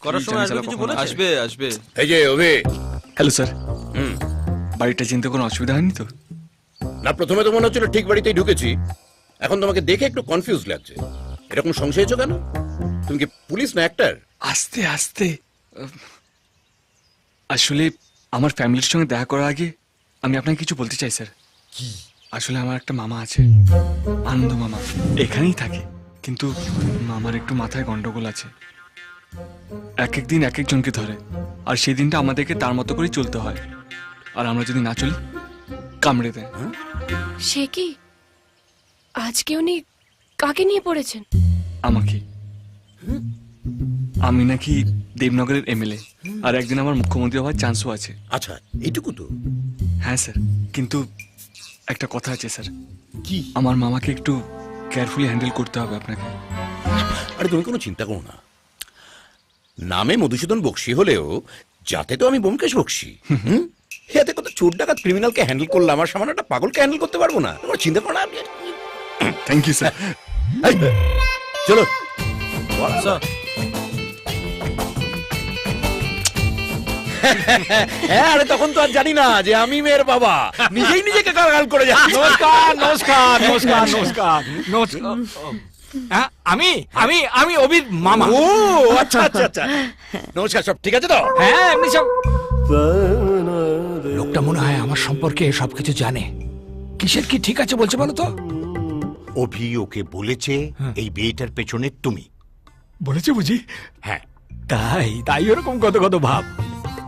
করার সময় আসবে কিছু বলেছে? আসবে আসবে। এই যে অভি। Hello sir. হুম। বাড়িটা চিনতে কোনো অসুবিধা হয়নি তো? না প্রথমে তো মনে হচ্ছিল ঠিক বাড়িতেই ঢুকেছি। এখন তোমাকে দেখে একটু কনফিউজ লাগছে। এরকম সংশয় হয়েছো কেন? তুমি কি পুলিশ না অ্যাক্টার আস্তে আস্তে। আহ, আসলে আমার ফ্যামিলির সঙ্গে দেখা করার আগে আমি আপনাকে কিছু বলতে চাই স্যার। আসলে আমার একটা মামা আছে। আনন্দ মামা। এখানেই থাকে। কিন্তু মামার একটু মাথায় গন্ডগোল আছে। এক এক দিন এক একজনকে ধরে। আর সেই দিনটা আমাদেরকে তার মতো করে চলতে হয়। আর আমরা যদি না চলি কামড়ে দেয়। সে কি? আজকে উনি কাকে নিয়ে পড়েছেন? আমাকে। আমি নাকি দেবনগরের এমএলএ। আর একদিন আমার মুখ্যমন্ত্রী হওয়ার চান্সও আছে। আচ্ছা এইটুকু তো। হ্যাঁ স্যার। কিন্তু একটা কথা আছে স্যার। কি? আমার মামাকে একটু কেয়ারফুলি হ্যান্ডেল করতে হবে আপনাকে। আরে তুমি কোনো চিন্তা করো না। নামে মধুসূদন বক্সি হলেও যাতে তো আমি বোমকেশ বক্সি হুম? এতে কত চোর ডাকাত ক্রিমিনালকে হ্যান্ডেল করলাম আর সামান্য একটা পাগলকে হ্যান্ডেল করতে পারব না? তোমার চিন্তা করো না আমি থ্যাংক ইউ স্যার চলো। হ্যাঁ আরে তখন তো আর জানি না যে আমি মেয়ের বাবা। নিজেই নিজেকে গাল করে যাচ্ছি। নমস্কার নমস্কার নমস্কার নমস্কার। নমস্কার। আমি আমি আমি অভির মামা। ও আচ্ছা আচ্ছা আচ্ছা। নমস্কার সব ঠিক আছে তো? হ্যাঁ এমনি সব। লোকটা মনে হয় আমার সম্পর্কে সবকিছু জানে। কিসের কি ঠিক আছে বলছে বলো তো? অভি ওকে বলেছে এই বিয়েটার পেছনে তুমি। বলেছে বুঝি? হ্যাঁ। তাই তাই ওরকম কত কত ভাব।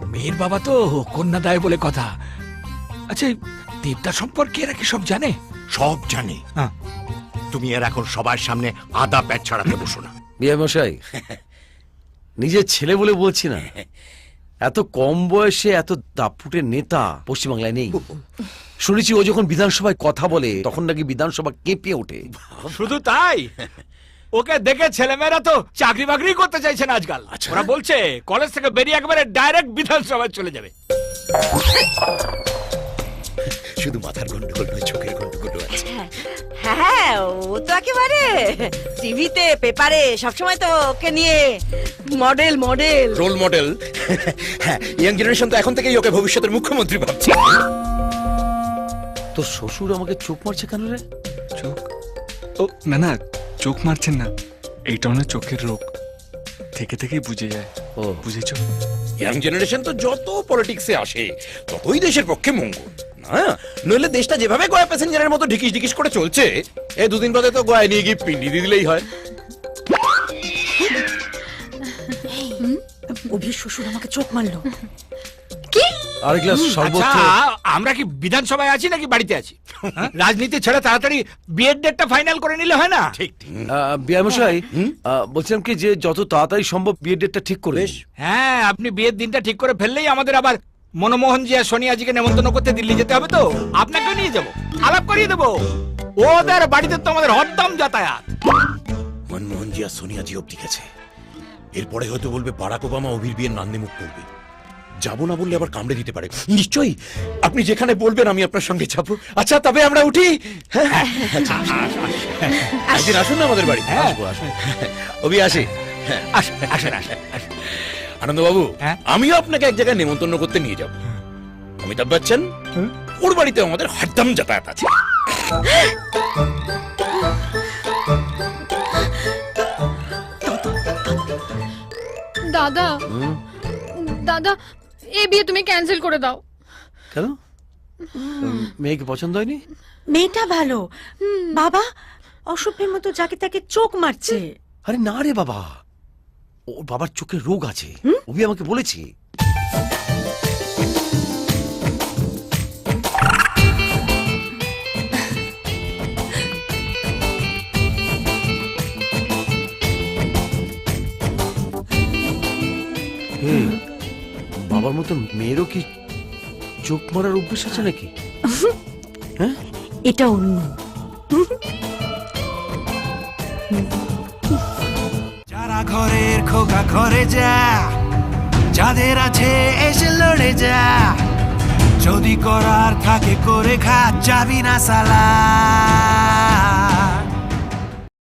মেয়ের বাবা তো কন্যা দেয় বলে কথা। আচ্ছা এই দেবদার সম্পর্কে এরা কি সব জানে? সব জানে। হ্যাঁ। তুমি এর এখন সবার সামনে আদা প্যাচ ছাড়াতে বসো না। বিয়ে মশাই নিজের ছেলে বলে বলছি না। এত কম বয়সে এত দাপুটের নেতা পশ্চিমবাংলায় নেই। শুনেছি ও যখন বিধানসভায় কথা বলে তখন নাকি বিধানসভা কেঁপে ওঠে। শুধু তাই? ওকে দেখে ছেলেমেয়েরা তো চাকরি বাকরি করতে চাইছে না আজকাল। ওরা বলছে কলেজ থেকে বেরিয়ে একবারে ডাইরেক্ট বিধানসভায় চলে যাবে। শুধু মাথার গন্ডগোল নয় চোখের গন্ডগোল আছে। হ্যাঁ ও তো একেবারে টিভিতে পেপারে সবসময় তো ওকে নিয়ে মডেল মডেল। Role model. হ্যাঁ ইয়াং জেনারেশন তো এখন থেকেই ওকে ভবিষ্যতের মুখ্যমন্ত্রী ভাবছে। তোর শ্বশুর আমাকে চোখ মারছে কেন রে? চোখ? ও না না চোখ মারছেন না। এইটা ওনার চোখের রোগ থেকে থেকেই বুঝে যায়। ও। বুঝেছ? ইয়াং জেনারেশন তো যত পলিটিক্সে আসে ততই দেশের পক্ষে মঙ্গল। না নইলে দেশটা যেভাবে গয়া প্যাসেঞ্জারের মতো ঢিকিস ঢিকিস করে চলছে এই দুদিন পরে তো গয়া নিয়ে গিয়ে পিন্ডি দিয়ে দিলেই হয়। অভির শ্বশুর আমাকে চোখ মারলো। আর গ্লাস শরবত আচ্ছা আমরা কি বিধানসভায় আছি নাকি বাড়িতে আছি? হ্যাঁ? রাজনীতি ছেড়ে তাড়াতাড়ি বিয়ের ডেটটা ফাইনাল করে নিলে হয় না? ঠিক ঠিক। আহ, বিয়ে মশাই বলছিলাম কি যে যত তাড়াতাড়ি সম্ভব বিয়ের ডেটটা ঠিক করে হ্যাঁ আপনি বিয়ের দিনটা ঠিক করে ফেললেই আমাদের আবার মনমোহন জি আর সোনিয়াজিকে নেমন্তন্ন করতে দিল্লি যেতে হবে তো? আপনাকেও নিয়ে যাব। আলাপ করিয়ে দেবো। ওদের বাড়িতে তো আমাদের হরদম যাতায়াত। মনমোহন জি আর সোনিয়া জি অব্দি গেছে। এরপরে হয়তো বলবে বারাক ওবামা অভির বিয়ের নান্দি মুখ করবে। যাব না বললে আবার কামড়ে দিতে পারে। নিশ্চয়ই আপনি যেখানে বলবেন আমি আপনার সঙ্গে যাব। আচ্ছা তবে আমরা উঠি। হ্যাঁ আচ্ছা, একদিন আসুন না আমাদের বাড়ি। হ্যাঁ। আসব আসব অভি আসে। আসেন আসেন আসেন। আনন্দবাবু হ্যাঁ? আমিও আপনাকে এক জায়গায় নেমন্তন্ন করতে নিয়ে যাব। অমিতাভ বচ্চন ওর বাড়িতে আমাদের হরদম যাতায়াত আছে। দাদা দাদা এই বিয়ে তুমি ক্যান্সেল করে দাও। কেন? মেয়েকে পছন্দ হয়নি? মেয়েটা ভালো। বাবা অসভ্যের মতো যাকে তাকে চোখ মারছে। আরে না রে বাবা। ওর বাবার চোখে রোগ আছে। অভি আমাকে বলেছে। বাবার মতো মেয়েরও কি চোখ মারার অভ্যেস আছে নাকি? এটা অন্য ঘরের খোকা ঘরে যা। যাদের আছে এসে লড়ে যা। যদি করার থাকে করে খা, যাবি না সালা।